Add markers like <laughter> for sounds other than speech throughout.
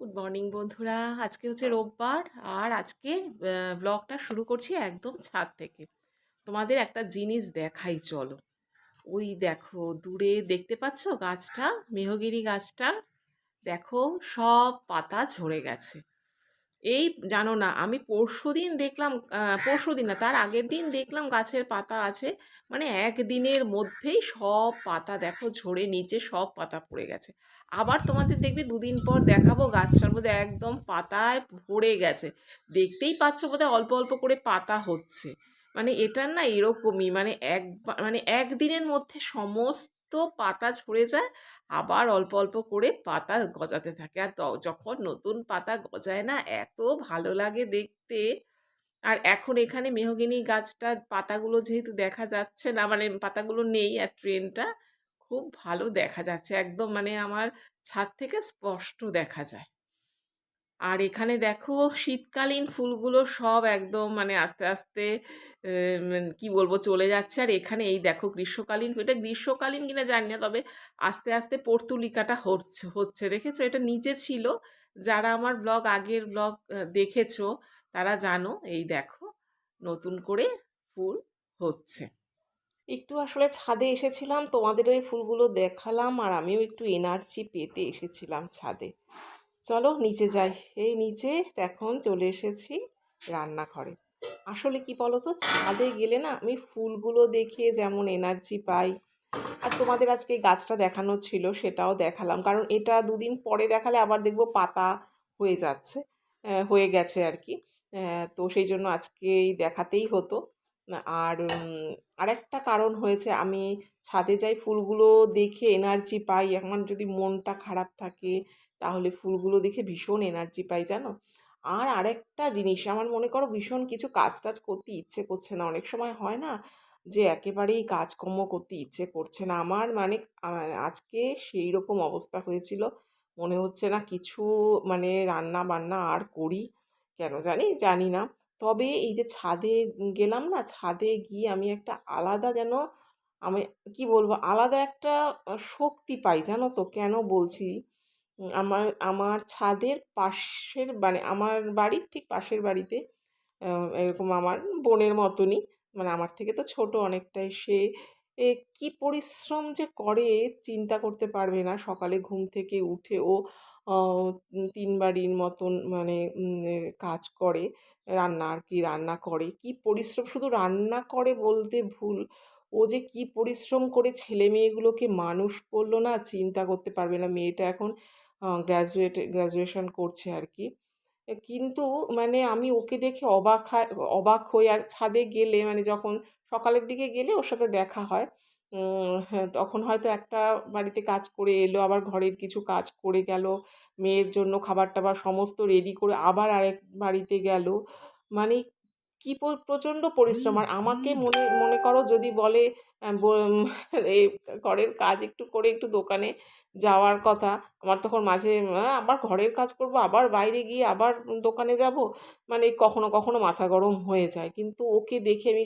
Good morning বন্ধুরা। আজকে হচ্ছে রোববার, আর আজকে ব্লগটা শুরু করছি একদম ছাদ থেকে। তোমাদের একটা জিনিস দেখাই, চলো। ওই দেখো, দূরে দেখতে পাচ্ছ গাছটা? মেহগিরি গাছটা দেখো, সব পাতা ঝরে গেছে। এই জানো না, আমি পরশু দিন দেখলাম পরশু দিন না, তার আগের দিন দেখলাম গাছের পাতা আছে মানে একদিনের মধ্যেই সব পাতা দেখো ঝরে নিচে সব পাতা পড়ে গেছে। আবার তোমাদের দেখবে দুদিন পর দেখাবো গাছটার মধ্যে একদম পাতায় ভরে গেছে। দেখতেই পাচ্ছ বোধহয় অল্প অল্প করে পাতা হচ্ছে। মানে এটার না এরকমই মানে এক মানে একদিনের মধ্যে সমস্ত পাতা ছড়ে যায়, আবার অল্প অল্প করে পাতা গজাতে থাকে। আর যখন নতুন পাতা গজায় না, এত ভালো লাগে দেখতে। আর এখন এখানে মেহগিনি গাছটা, পাতাগুলো যেহেতু দেখা যাচ্ছে না মানে পাতাগুলো নেই আর ট্রেনটা, খুব ভালো দেখা যাচ্ছে। একদম মানে আমার ছাদ থেকে স্পষ্ট দেখা যায়। আর এখানে দেখো শীতকালীন ফুলগুলো সব একদম মানে আস্তে আস্তে কি বলব, চলে যাচ্ছে। আর এখানে এই দেখো গ্রীষ্মকালীন এটা গ্রীষ্মকালীন কিনা জানি না, তবে আস্তে আস্তে পর্তুলিকাটা হচ্ছে হচ্ছে। দেখেছ? এটা নিচে ছিল। যারা আমার ব্লগ আগের ব্লগ দেখেছ, তারা জানো, এই দেখো নতুন করে ফুল হচ্ছে। একটু আসলে ছাদে এসেছিলাম, তোমাদের ওই ফুলগুলো দেখালাম, আর আমিও একটু এনার্জি পেতে এসেছিলাম ছাদে। চলো নিচে যাই। এই নিচে এখন চলে এসেছি রান্নাঘরে। আসলে কি বলো তো ছাদে গেলে না আমি ফুলগুলো দেখে যেমন এনার্জি পাই। আর তোমাদের আজকে গাছটা দেখানো ছিল সেটাও দেখালাম। কারণ এটা দুদিন পরে দেখালে আবার দেখব পাতা হয়ে যাচ্ছে হয়ে গেছে আর কি তো সেই জন্য আজকে দেখাতেই হতো। আর আরেকটা কারণ হয়েছে, আমি ছাদে যাই ফুলগুলো দেখে এনার্জি পাই। আমার যদি মনটা খারাপ থাকে তাহলে ফুলগুলো দেখে ভীষণ এনার্জি পাই, জানো? আর আরেকটা জিনিস, আমার মনে করো ভীষণ কিছু কাজ টাজ করতে ইচ্ছে করছে না। অনেক সময় হয় না যে একেবারেই কাজকর্ম করতে ইচ্ছে করছে না। আমার মানে আজকে সেই রকম অবস্থা হয়েছিল। মনে হচ্ছে না কিছু মানে রান্না বান্না আর করি, কেন জানি জানি না। তবে এই যে ছাদে গেলাম না, ছাদে গিয়ে আমি একটা আলাদা যেন আমি কি বলব, আলাদা একটা শক্তি পাই, জানো তো? কেন বলছি? আমার আমার ছাদের পাশের মানে আমার বাড়ির ঠিক পাশের বাড়িতে এরকম আমার বোনের মতনই মানে আমার থেকে তো ছোট অনেকটাই, সে, এ কি পরিশ্রম যে করে চিন্তা করতে পারবে না, সকালে ঘুম থেকে উঠে ও তিন বাড়ির মতন মানে কাজ করে, রান্না আর কি রান্না করে, কি পরিশ্রম, শুধু রান্না করে বলতে ভুল, ও যে কি পরিশ্রম করে ছেলে মেয়েগুলোকে মানুষ করল না, চিন্তা করতে পারবে না, মেয়েটা এখন গ্র্যাজুয়েট গ্র্যাজুয়েশন করছে আর কি কিন্তু মানে আমি ওকে দেখে অবাক হয়, অবাক হই। আর ছাদে গেলে মানে যখন সকালের দিকে গেলে ওর সাথে দেখা হয় হ্যাঁ তখন হয়তো একটা বাড়িতে কাজ করে এলো, আবার ঘরের কিছু কাজ করে গেল, মেয়ের জন্য খাবার টাবার সমস্ত রেডি করে আবার আরেক বাড়িতে গেল। মানে কি প্রচণ্ড পরিশ্রম। আর আমাকে মনে মনে করো যদি বলে <laughs> এই ঘরের কাজ একটু করে একটু দোকানে যাওয়ার কথা আমার তখন মাঝে আবার ঘরের কাজ করব আবার বাইরে গিয়ে আবার দোকানে যাব? মানে কখনো কখনো মাথা গরম হয়ে যায়। কিন্তু ওকে দেখে আমি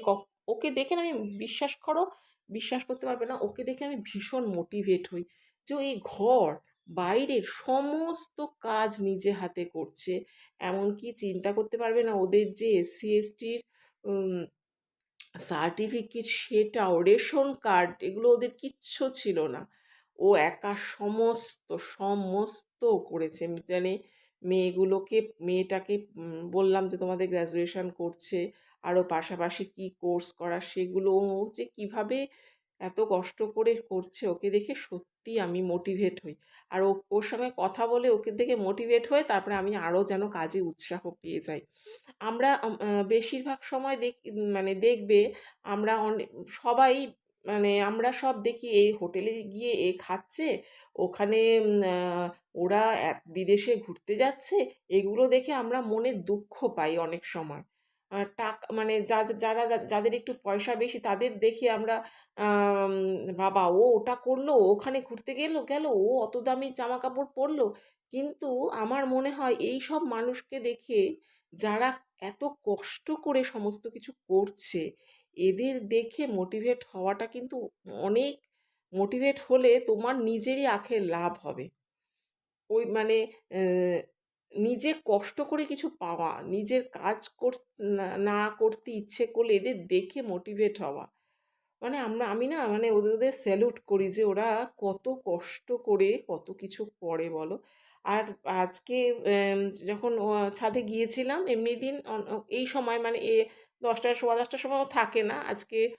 ওকে দেখে আমি বিশ্বাস করো বিশ্বাস করতে পারবে না ওকে দেখে আমি ভীষণ মোটিভেট হই যে এই ঘর বাইরের সমস্ত কাজ নিজে হাতে করছে। এমনকি চিন্তা করতে পারবে না ওদের যে এসসি এসটির সার্টিফিকেট সেটাও রেশন কার্ড এগুলো ওদের কিচ্ছু ছিল না। ও একা সমস্ত সমস্ত করেছে। মানে মেয়েগুলোকে, মেয়েটাকে বললাম যে তোমাদের গ্র্যাজুয়েশন করছে আরও পাশাপাশি কি কোর্স করা, সেগুলো ও যে কীভাবে এত কষ্ট করে করছে, ওকে দেখে সত্যি আমি মোটিভেট হই। আর ও, ওর সঙ্গে কথা বলে ওকে দেখে মোটিভেট হয়ে তারপরে আমি আরও যেন কাজে উৎসাহ পেয়ে যাই। আমরা বেশিরভাগ সময় দেখ মানে দেখবে আমরা অনেক সবাই মানে আমরা সব দেখি এই হোটেলে গিয়ে এ খাচ্ছে, ওখানে ওরা বিদেশে ঘুরতে যাচ্ছে, এগুলো দেখে আমরা মনে দুঃখ পাই অনেক সময়। টাকা মানে যারা যাদের একটু পয়সা বেশি তাদের দেখি আমরা বাবা ও ওটা করল, ওখানে ঘুরতে গেলো, গেল, ও অত দামি জামা কাপড় পরলো। কিন্তু আমার মনে হয় এই সব মানুষকে দেখে যারা এত কষ্ট করে সমস্ত কিছু করছে, এদের দেখে মোটিভেট হওয়াটা কিন্তু অনেক মোটিভেট হলে তোমার নিজেরই আখের লাভ হবে। ওই মানে নিজে কষ্ট করে কিছু পাওয়া, নিজের কাজ কর, না- করতে ইচ্ছে করলে এদের দেখে মোটিভেট হওয়া। মানে আমরা, আমি না মানে ওদের ওদের স্যালুট করি যে ওরা কত কষ্ট করে কত কিছু করে বলো। আর আজকে যখন ছাদে গিয়েছিলাম, এমনি দিন এই সময় মানে এ দশটা সোয়া দশটার সময় ও থাকে না। আজকে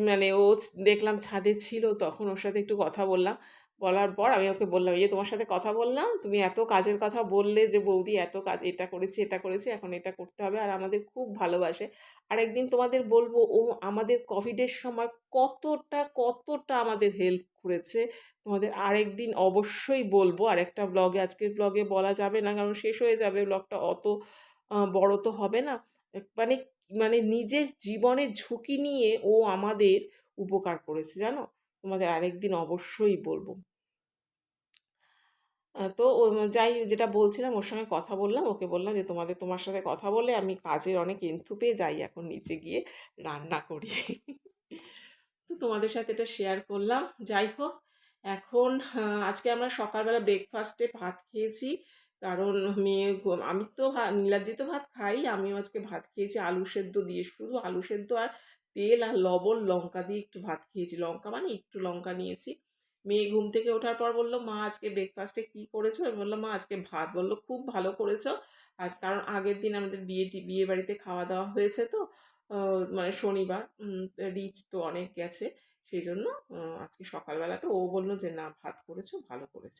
মানে ও দেখলাম ছাদে ছিল, তখন ওর সাথে একটু কথা বললাম। বলার পর আমি ওকে বললাম যে তোমার সাথে কথা বললাম, তুমি এত কাজের কথা বললে যে বৌদি এত কাজ, এটা করেছি এটা করেছি, এখন এটা করতে হবে আর আমাদের খুব ভালোবাসে। আর একদিন তোমাদের বলব, ও আমাদের কোভিডের সময় কতটা কতটা আমাদের হেল্প করেছে। তোমাদের আরেকদিন অবশ্যই বলব আর একটা ব্লগে আজকের ব্লগে বলা যাবে না, কারণ শেষ হয়ে যাবে ব্লগটা অত বড় তো হবে না। মানে মানে নিজের জীবনের ঝুঁকি নিয়ে ও আমাদের উপকার করেছে, জানো? তোমাদের আরেকদিন অবশ্যই বলব। তো যাই যেটা বলছিলাম ওর সঙ্গে কথা বললাম, ওকে বললাম যে তোমাদের, তোমার সাথে কথা বলে আমি কাজের অনেক এন্থু পেয়ে যাই এখন নিচে গিয়ে রান্না করি। তো তোমাদের সাথে এটা শেয়ার করলাম। যাই হোক, এখন আজকে আমরা সকালবেলা ব্রেকফাস্টে ভাত খেয়েছি। কারণ মেয়ে আমি তো নীলাদ্রি তো ভাত খাই, আমিও আজকে ভাত খেয়েছি, আলু সেদ্ধ দিয়ে শুধু আলু সেদ্ধ আর তেল আর লবণ লঙ্কা দিয়ে একটু ভাত খেয়েছি। লঙ্কা মানে একটু লঙ্কা নিয়েছি। মেয়ে ঘুম থেকে ওঠার পর বলল, মা, আজকে ব্রেকফাস্টে কি করেছ? আমি বললাম, মা, আজকে ভাত। বলল, খুব ভালো করেছ। আজ কারণ আগের দিন আমাদের বিয়ে বিয়ে বাড়িতে খাওয়া দাওয়া হয়েছে তো। মানে শনিবার। রিচ তো অনেক গেছে। সেই জন্য আজকে সকালবেলাটা ও বলল যে, না, ভাত করেছ, ভালো করেছ।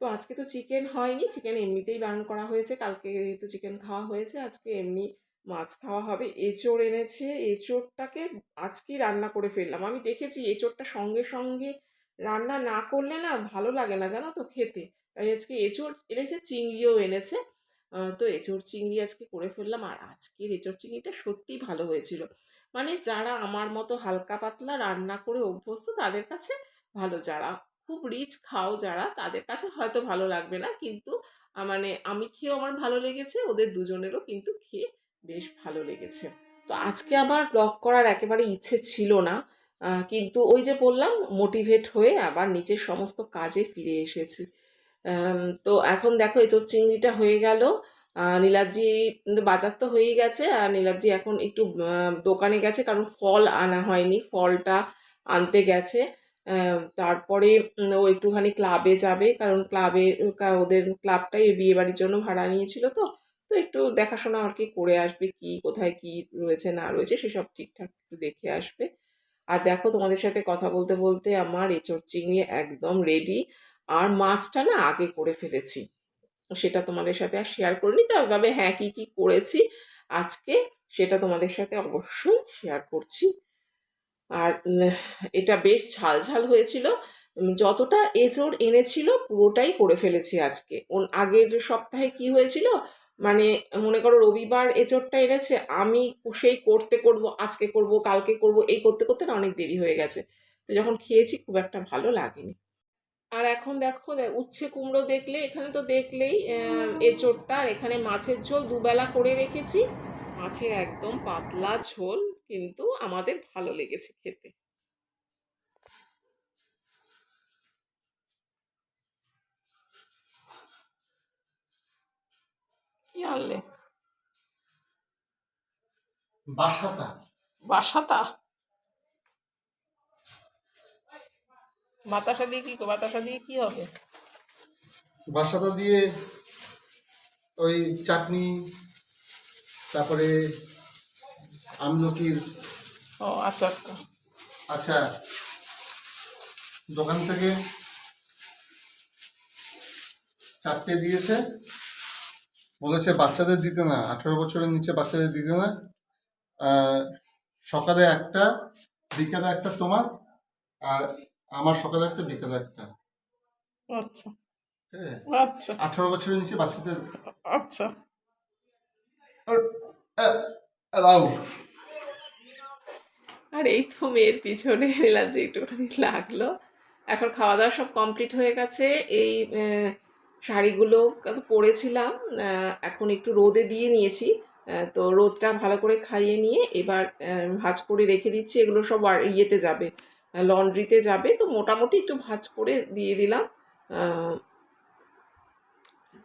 তো আজকে তো চিকেন হয়নি। চিকেন এমনিতেই বারণ করা হয়েছে। কালকে যেহেতু চিকেন খাওয়া হয়েছে, আজকে এমনি মাছ খাওয়া হবে, এঁচোড় এনেছে, এঁচোড়টাকে আজকেই রান্না করে ফেললাম। আমি দেখেছি এঁচোড়টা সঙ্গে সঙ্গে রান্না না করলে না ভালো লাগে না, জানো তো, খেতে। তাই আজকে এঁচোড় এনেছে, চিংড়িও এনেছে। তো এঁচোড় চিংড়ি আজকে করে ফেললাম। আর আজকের এঁচোড় চিংড়িটা সত্যিই ভালো হয়েছিল। মানে যারা আমার মতো হালকা পাতলা রান্না করে অভ্যস্ত, তাদের কাছে ভালো। যারা খুব রিচ খাও যারা, তাদের কাছে হয়তো ভালো লাগবে না। কিন্তু মানে আমি খেয়েও আমার ভালো লেগেছে, ওদের দুজনেরও কিন্তু খেয়ে বেশ ভালো লেগেছে। তো আজকে আমার ব্লগ করার একেবারে ইচ্ছে ছিল না কিন্তু ওই যে বললাম মোটিভেট হয়ে আবার নিজের সমস্ত কাজে ফিরে এসেছি। তো এখন দেখো এঁচোড় চিংড়িটা হয়ে গেল। নীলাদ্রি বাজার তো হয়েই গেছে, আর নীলাদ্রি এখন একটু দোকানে গেছে, কারণ ফল আনা হয়নি, ফলটা আনতে গেছে। তারপরে ও একটুখানি ক্লাবে যাবে, কারণ ক্লাবে ওদের ক্লাবটাই বিয়ে বাড়ির জন্য ভাড়া নিয়েছিল তো। তো একটু দেখাশোনা আর কি করে আসবে, কি, কোথায় কি রয়েছে, না রয়েছে, সেসব ঠিকঠাক একটু দেখে আসবে। আর দেখো তোমাদের সাথে কথা বলতে বলতে আমার এঁচোড় চিংড়ি একদম রেডি আর মাছটা না আগে করে ফেলেছি। সেটা তোমাদের সাথে আর শেয়ার করিনি তবে হ্যাঁ কি কি করেছি আজকে সেটা তোমাদের সাথে অবশ্যই শেয়ার করছি। আর এটা বেশ ঝাল ঝাল হয়েছিল, যতটা এঁচোড় এনেছিল পুরোটাই করে ফেলেছি আজকে। আগের সপ্তাহে কি হয়েছিল? মানে মনে করো রবিবার এঁচোড়টা এনেছে আমি সেই করতে করব আজকে করব কালকে করব এই করতে করতে না অনেক দেরি হয়ে গেছে। তো যখন খেয়েছি খুব একটা ভালো লাগেনি। আর এখন দেখো উচ্ছে কুমড়ো দেখলে এখানে তো দেখলেই আহ, এঁচোড়টা আর এখানে মাছের ঝোল দুবেলা করে রেখেছি। মাছের একদম পাতলা ঝোল কিন্তু আমাদের ভালো লেগেছে খেতে। কি আনলে বাসাতা। বাসাতা? বাতাসা দিয়ে কি বাতাসা দিয়ে কি হবে? বাসাতা দিয়ে ওই চাটনি তারপরে আমলকির ও আচারটা আচ্ছা দোকান থেকে চারটে দিয়েছে। বলেছে বাচ্চাদের দিতে না আঠারো বছরের নিচে বাচ্চাদের দিতে না। সকালে একটা বিকালে একটা তোমার আর আমার সকালে একটা বিকালে একটা। আচ্ছা। হ্যাঁ আচ্ছা। আঠারো বছরের নিচে বাচ্চাদের আচ্ছা। আর এই তো মেয়ের পিছনে এলাম যে একটুখানি লাগল। এখন খাওয়া দাওয়া সব কমপ্লিট হয়ে গেছে। এই শাড়িগুলো পরেছিলাম এখন একটু রোদে দিয়ে নিয়েছি। তো রোদটা ভালো করে খাইয়ে নিয়ে এবার ভাজ করে রেখে দিচ্ছি। এগুলো সব ইয়েতে যাবে লন্ড্রিতে যাবে। তো মোটামুটি একটু ভাজ করে দিয়ে দিলাম।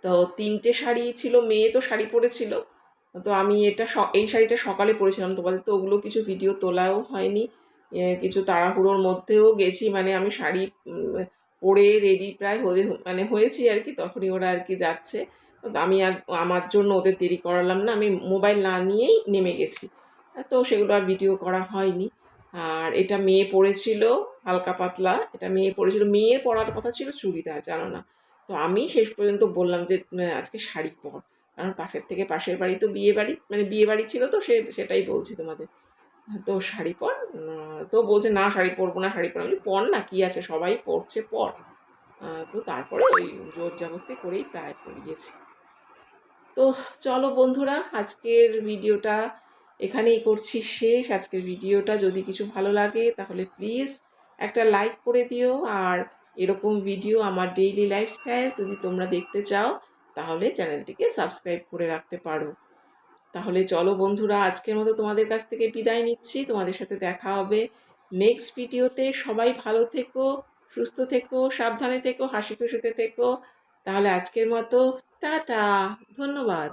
তো তিনটে শাড়ি ছিল, মেয়ে তো শাড়ি পরেছিল। তো আমি এটা এই শাড়িটা সকালে পরেছিলাম। তোমাদের তো ওগুলো কিছু ভিডিও তোলাও হয়নি। কিছু তাড়াহুড়োর মধ্যেও গেছি। মানে আমি শাড়ি পরে রেডি প্রায় হয়ে মানে হয়েছি আর কি, তখনই ওরা আর কি যাচ্ছে। আমি আর আমার জন্য ওদের দেরি করালাম না, আমি মোবাইল না নিয়েই নেমে গেছি। তো সেগুলো আর ভিডিও করা হয়নি। আর এটা মেয়ে পড়েছিল, হালকা পাতলা, এটা মেয়ে পড়েছিল। মেয়ের পড়ার কথা ছিল চুড়িদার, জানো না। তো আমি শেষ পর্যন্ত বললাম যে আজকে শাড়ি পর। কারণ পাশের থেকে পাশের বাড়ি তো বিয়ে বাড়ি মানে বিয়ে বাড়ি ছিল তো সে, সেটাই বলছি তোমাদের। তো শাড়ি পর তো বলছে, না, শাড়ি পরবো না, শাড়ি পর। আমি পর না, কি আছে? সবাই পরছে, পর। তো তারপরে ওই জোর জবস্তি করেই প্রায় পরিয়েছি তো চলো বন্ধুরা, আজকের ভিডিওটা এখানেই করছি শেষ। আজকের ভিডিওটা যদি কিছু ভালো লাগে, তাহলে প্লিজ একটা লাইক করে দিও। আর এরকম ভিডিও আমার ডেইলি লাইফস্টাইল যদি তোমরা দেখতে চাও, তাহলে চ্যানেলটিকে সাবস্ক্রাইব করে রাখতে পারো। তাহলে চলো বন্ধুরা, আজকের মতো তোমাদের কাছ থেকে বিদায় নিচ্ছি। তোমাদের সাথে দেখা হবে নেক্সট ভিডিওতে সবাই ভালো থেকো, সুস্থ থেকো, সাবধানে থেকো, হাসি খুশিতে থেকো। তাহলে আজকের মতো, টাটা, ধন্যবাদ।